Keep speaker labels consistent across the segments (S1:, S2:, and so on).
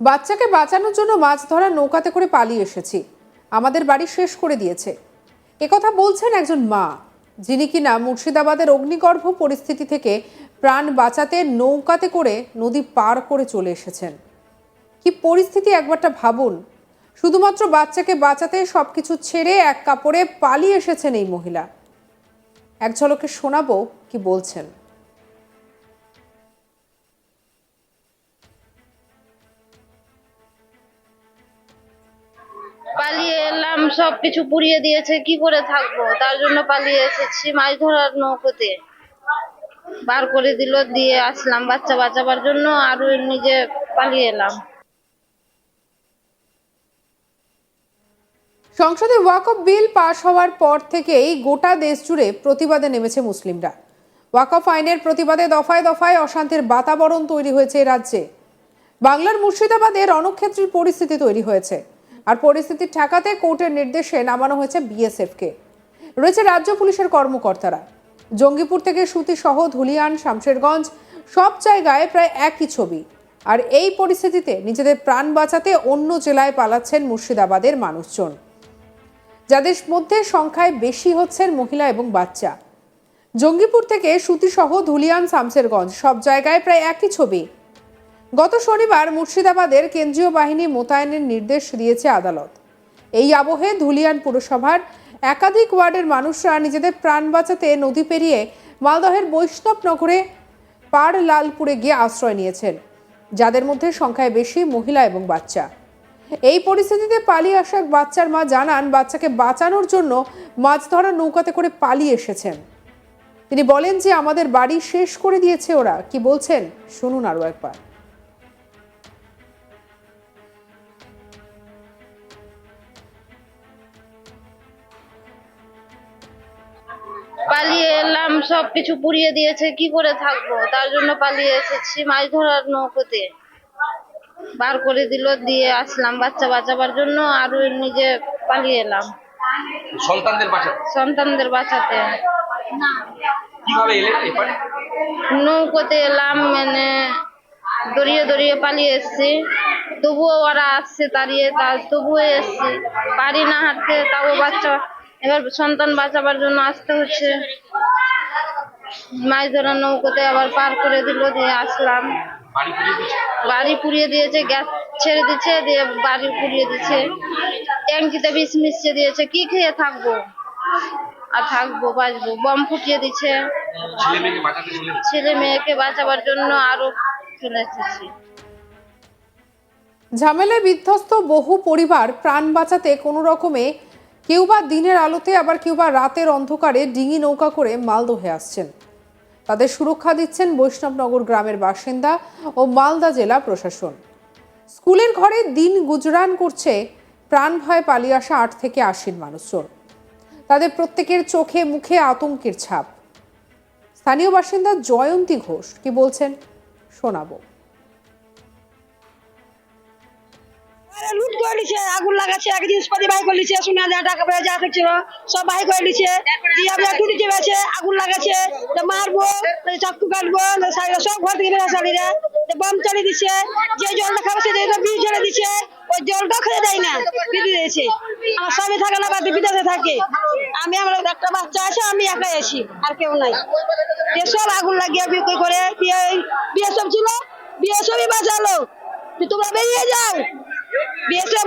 S1: বাচ্চাকে বাঁচানোর জন্য মাছ ধরার নৌকাতে করে পালিয়ে এসেছি। আমাদের বাড়ি শেষ করে দিয়েছে। একথা বলছেন একজন মা, যিনি কিনা মুর্শিদাবাদের অগ্নিগর্ভ পরিস্থিতি থেকে প্রাণ বাঁচাতে নৌকাতে করে নদী পার করে চলে এসেছেন। কি পরিস্থিতি একবারটা ভাবুন। শুধুমাত্র বাচ্চাকে বাঁচাতে সব কিছু ছেড়ে এক কাপড়ে পালিয়ে এসেছেন এই মহিলা। এক ঝলকে শোনাবো কি বলছেন।
S2: এলাম সব কিছু পুড়িয়ে দিয়েছে, কি করে থাকব? তার জন্য পালিয়ে এসেছি মাছ ধরার নৌকোতে। বার করে দিল, দিয়ে আসলাম বাচ্চা বাঁচাবার জন্য, আর নিজে পালিয়ে এলাম।
S1: সংসদে ওয়াকফ বিল পাশ হওয়ার পর থেকেই গোটা দেশ জুড়ে প্রতিবাদে নেমেছে মুসলিমরা। ওয়াকফ আইনের প্রতিবাদে দফায় দফায় অশান্তির বাতাবরণ তৈরি হয়েছে রাজ্যে। বাংলার মুর্শিদাবাদে রণক্ষেত্রের পরিস্থিতি তৈরি হয়েছে। আর পরিস্থিতি ঠেকাতে কোর্টের নির্দেশে নামানো হয়েছে বিএসএফকে। রয়েছে রাজ্য পুলিশের কর্মকর্তারা। জঙ্গিপুর থেকে সহ ধুলিয়ান, শামশেরগঞ্জ, সব জায়গায় প্রায় একই ছবি। আর এই পরিস্থিতিতে নিজেদের প্রাণ বাঁচাতে অন্য জেলায় পালাচ্ছেন মুর্শিদাবাদের মানুষজন। যাদের মধ্যে সংখ্যায় বেশি হচ্ছেন মহিলা এবং বাচ্চা। জঙ্গিপুর থেকে সুতিসহ ধুলিয়ান শামসেরগঞ্জ সব জায়গায় প্রায় একই ছবি। গত শনিবার মুর্শিদাবাদের কেন্দ্রীয় বাহিনী মোতায়েনের নির্দেশ দিয়েছে আদালত। এই আবহে ধুলিয়ান পুরসভার একাধিক ওয়ার্ডের মানুষরা নিজেদের প্রাণ বাঁচাতে নদী পেরিয়ে মালদহের বৈষ্ণবনগরে পাড় লালপুরে গিয়ে আশ্রয় নিয়েছেন, যাদের মধ্যে সংখ্যায় বেশি মহিলা এবং বাচ্চা। এই পরিস্থিতিতে পালিয়ে আসা বাচ্চার মা জানান, বাচ্চাকে বাঁচানোর জন্য মাছ ধরা নৌকাতে করে পালিয়ে এসেছেন। তিনি বলেন যে, আমাদের বাড়ি শেষ করে দিয়েছে ওরা। কি বলছেন? শুনুন আরও একবার।
S2: সব কিছু পুড়িয়ে দিয়েছে কি করে থাকব? তার জন্য পালিয়ে এসেছি মাছ ধরার নৌকোতে। বার করে দিল দিয়ে আসলাম বাচ্চা বাঁচাবার জন্য আর ওই নিজে পালিয়ে এলাম।
S3: সন্তানদের বাঁচাতে?
S2: সন্তানদের বাঁচাতে।
S3: কীভাবে এলেন এপারে?
S2: নৌকোতে এলাম মানে দড়িয়ে দড়িয়ে পালিয়ে এসছি। তবুও ওরা আসছে তাড়িয়ে তা তবুও এসছি। পারি না হাঁটতে তাও বাচ্চা এবার সন্তান বাঁচাবার জন্য আসতে হচ্ছে। মাছ ধরার নৌকোতে আবার পার করে দিল দিয়ে আসলাম।
S3: বাড়ি
S2: পুড়িয়ে দিয়েছে গ্যাস ছেড়ে দিচ্ছে দিয়ে বাড়ি পুড়িয়ে দিচ্ছে ট্যাঙ্কিতে বিষ মিশিয়ে দিয়েছে কি খেয়ে থাকব? আর থাকব বাঁচবো বম ফুটিয়ে দিচ্ছে।
S3: ছেলে মেয়েকে
S2: বাঁচাবার জন্য আরও চলে এসেছি।
S1: ঝামেলায় বিধ্বস্ত বহু পরিবার প্রাণ বাঁচাতে কোনো রকমে কেউ বা দিনের আলোতে আবার কেউ বা রাতের অন্ধকারে ডিঙি নৌকা করে মালদহে আসছেন। তাদের সুরক্ষা দিচ্ছেন বৈষ্ণবনগর গ্রামের বাসিন্দা ও মালদা জেলা প্রশাসন। স্কুলের ঘরে দিন গুজরান করছে, প্রাণ ভয়ে পালিয়ে আসা আট থেকে আশির মানুষজন। তাদের প্রত্যেকের চোখে, মুখে আতঙ্কের ছাপ। স্থানীয় বাসিন্দা জয়ন্তী ঘোষ কি বলছেন শোনাবো।
S4: আরে লুট করে নিছে, আগুন লাগাচ্ছে, এক জিনিসপাতি বাই করে নিছে শুনে যা টাকা পয়সা যা থাকছিল সব বাই করে নিছে। দিয়ে আমরা টুটি চেপেছে আগুন লাগাচ্ছে, তো মারবো চাকু কাটবো সব ঘর থেকে বেরো শাড়িরা বম চালিয়ে দিচ্ছে যে জলটা খাবে সে জলটা বিষ জ্বলে দিচ্ছে ওই জলটা খেয়ে দেয় না বিধি দিয়েছে। আমার স্বামী থাকে না বাড়ি বিদেশে থাকে। আমি আমার একটা বাচ্চা আছে, আমি একাই আছি, আর কেউ নাই। দিয়ে সব আগুন লাগিয়ে বিক্রি করে বিয়ে বিয়ে সব ছিল বিয়ে সবই বাঁচালো তোমরা বেরিয়ে যাও। বিএসএফ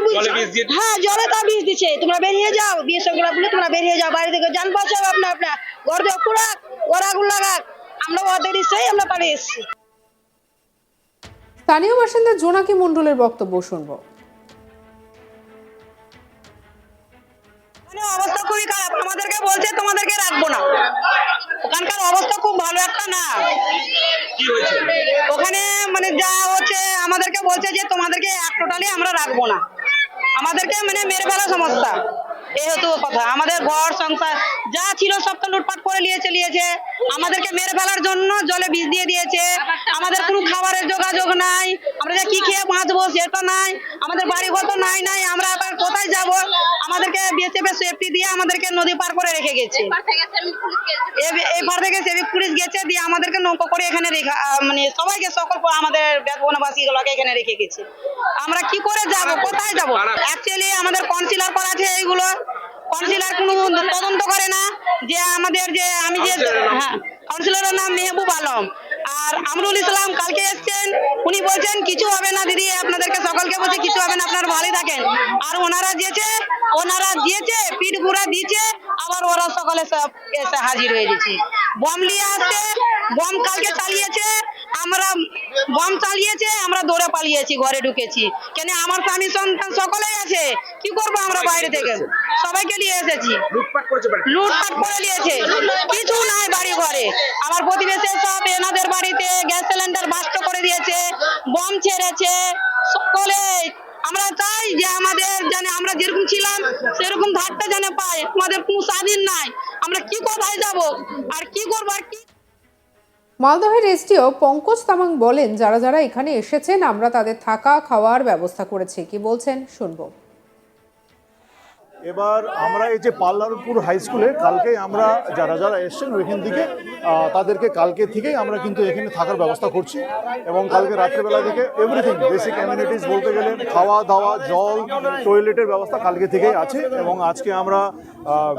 S4: হ্যাঁ জলে তা বিষ দিচ্ছে। তোমরা বেরিয়ে যাও বিএসএফগুলা বলে তোমরা বেরিয়ে যাও। বাড়ি থেকে যান বাঁচাও আপনার আপনার ঘর দিয়ে কুড়াক ওর আগুন লাগাক। আমরা ওদের ইচ্ছাই আমরা পালিয়ে এসেছি।
S1: স্থানীয় বাসিন্দা জোনাকি মণ্ডলের বক্তব্য শুনব।
S4: মানে অবস্থা খুবই খারাপ। আমাদেরকে বলছে তোমাদেরকে রাখব না। ওখানকার অবস্থা খুব ভালো একটা না। ওখানে মানে যা হচ্ছে আমাদেরকে বলছে যে তোমাদেরকে এক টোটালি আমরা রাখব না। আমাদেরকে মানে মেরে ফেলা সমস্যা এই হতো কথা। আমাদের ঘর সংসার যা ছিল সব তো লুটপাট করে নিয়ে চলিয়েছে আমাদেরকে মেরে ফেলার জন্য জলে বিষ দিয়ে দিয়েছে। আমাদের কোনো খাবারের যোগাযোগ নাই। আমরা যে কি খেয়ে বাঁচবো সেটা নাই। আমাদের বাড়ি ঘর তো নাই নাই আমরা আবার কোথায় যাব? আমাদেরকে বিএসএফ এর সেফটি দিয়ে আমাদেরকে নদী পার করে রেখে গেছে। এই পার থেকে সেভিক পুলিশ গেছে দিয়ে আমাদেরকে নৌকো করে এখানে রেখা মানে সবাইকে সকল আমাদের বনবাসী গুলোকে এখানে রেখে গেছে। আমরা কি করে যাব? কোথায় যাব? অ্যাকচুয়ালি আমাদের কাউন্সিলর করা আছে এইগুলো। কাউন্সিলর কোনো তদন্ত করে না। যে আমাদের যে আমি যে হ্যাঁ কাউন্সিলরের নাম মেহবুব আলম। আর আমরুল ইসলাম কালকে এসছেন। উনি বলছেন, কিছু হবে না দিদি, আপনাদেরকে সকলকে বলছে, কিছু হবে না, আপনার ভালোই থাকেন। আর ওনারা দিয়েছে ওনারা দিয়েছে পিঠ ঘুরা দিয়েছে, আবার ওরা সকলে সব এসে হাজির হয়ে গেছে। বম নিয়ে আসছে, বম কালকে চালিয়েছে আমরা বম চালিয়েছে আমরা দৌড়ে পালিয়েছি ঘরে ঢুকেছি। কেন আমার স্বামী সন্তান সকলেই আছে কি করব আমরা বাইরে থেকে? সবাইকে নিয়ে এসেছি।
S3: লুটপাট
S4: করে নিয়েছে। কিছু নাই বাড়ি ঘরে। আমার প্রতিবেশী সব এনাদের বাড়িতে গ্যাস সিলিন্ডার বাস্ট করে দিয়েছে বম ছেড়েছে সকলে। আমরা চাই যে আমাদের জানে আমরা যেরকম ছিলাম সেরকম ধারটা জানে পাই। আমাদের কোনো স্বাধীন নাই। আমরা কি কোথায় যাব আর কি করব আর কি
S1: মালদহের এসটিও পঙ্কজ তামাং বলেন, যারা যারা এখানে এসেছেন, আমরা তাদের থাকা, খাওয়ার ব্যবস্থা করেছি। কি বলছেন? শুনব।
S5: এবার আমরা এই যে পাল্লারপুর হাই স্কুলে কালকে আমরা যারা যারা এসছেন ওইখান থেকে তাদেরকে কালকে থেকেই আমরা কিন্তু এখানে থাকার ব্যবস্থা করছি এবং কালকে রাত্রেবেলা থেকে এভরিথিং বেসিক অ্যামিনিটিস বলতে গেলে খাওয়া, দাওয়া, জল টয়লেটের ব্যবস্থা কালকে থেকেই আছে এবং আজকে আমরা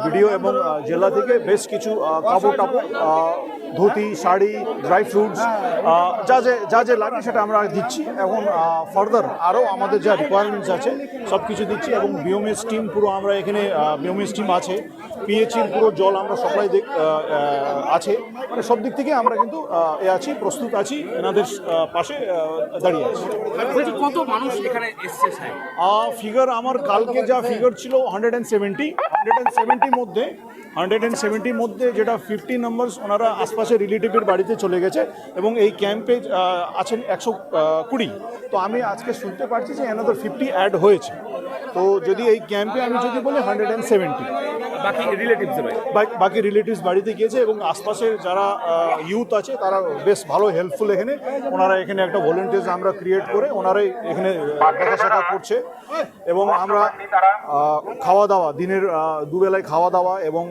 S5: ভিডিও এবং জেলা থেকে বেশ কিছু কাপড় টাপড় ধুতি শাড়ি ড্রাই ফ্রুটস যা যে যা যে লাগে সেটা আমরা দিচ্ছি। এবং ফার্দার আরও আমাদের যা রিকোয়ারমেন্টস আছে সব কিছু দিচ্ছি এবং বিওমেস টিম পুরো আমরা এখানে বিওমেস টিম আছে। পিএইচির পুরো জল আমরা সাপ্লাই আছে। মানে সব দিক থেকে আমরা কিন্তু এ আছি প্রস্তুত আছি এনাদের পাশে দাঁড়িয়ে আছি।
S3: কত মানুষ এখানে এসছে স্যার?
S5: ফিগার আমার কালকে যা ফিগার ছিল hundred and seventy hundred and সেভেন্টির মধ্যে হান্ড্রেড অ্যান্ড সেভেন্টির মধ্যে যেটা ফিফটি নাম্বারস ওনারা আশপাশে রিলেটিভের বাড়িতে চলে গেছে এবং এই ক্যাম্পে আছেন একশো কুড়ি। তো আমি আজকে শুনতে পারছি যে অ্যানাদার ফিফটি অ্যাড হয়েছে। তো যদি এই ক্যাম্পে আমি যদি বলি হান্ড্রেড অ্যান্ড সেভেন্টি
S3: বাকি রিলেটিভস ভাই
S5: বাকি রিলেটিভস বাড়িতে গিয়েছে এবং আশপাশের যারা ইউথ আছে তারা বেশ ভালো হেল্পফুল এখানে। ওনারা এখানে একটা ভলেন্টিয়ার্স আমরা ক্রিয়েট করে ওনারাই এখানে দেখাশোনা করছে। এবং আমরা খাওয়া দাওয়া দিনের দুবেলায় খাওয়া দাওয়া এবং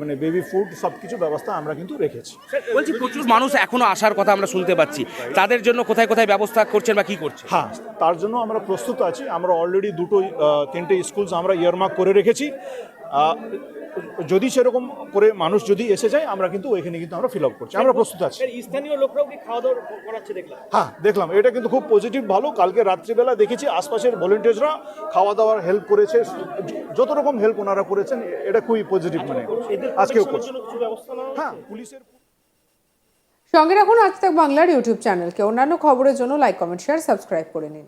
S5: মানে বেবি ফুড সব কিছু ব্যবস্থা আমরা কিন্তু রেখেছি।
S6: বলছি প্রচুর মানুষ এখনও আসার কথা আমরা শুনতে পাচ্ছি। তাদের জন্য কোথায় কোথায় ব্যবস্থা করছেন বা কি করছেন?
S5: হ্যাঁ তার জন্য আমরা প্রস্তুত আছি। আমরা অলরেডি দুটো তিনটে স্কুলস আমরা ইয়ারমার্ক করে রেখেছি। যদি সেরকম করে মানুষ যদি এসে যায় আমরা কিন্তু ওইখানে কিন্তু আমরা ফিল আপ করছি। আমরা প্রস্তুত আছি।
S7: স্থানীয় লোকরাও কি খাওয়া দাওয়া করাচ্ছে দেখলাম?
S5: হ্যাঁ দেখলাম। এটা কিন্তু খুব পজিটিভ ভালো। কালকে রাত্রিবেলা দেখেছি আশপাশের ভলেন্টিয়ার্সরা খাওয়া দাওয়ার হেল্প করেছে। যত রকম হেল্প ওনারা করেছেন এটা খুবই পজিটিভ মানে। আজকেও করছে।
S7: কিছু ব্যবস্থা নেওয়া
S5: হ্যাঁ। পুলিশের
S1: সঙ্গে রাখুন আজ তাক বাংলার ইউটিউব চ্যানেলকে। অন্যান্য খবরের জন্য লাইক কমেন্ট শেয়ার সাবস্ক্রাইব করে নিন।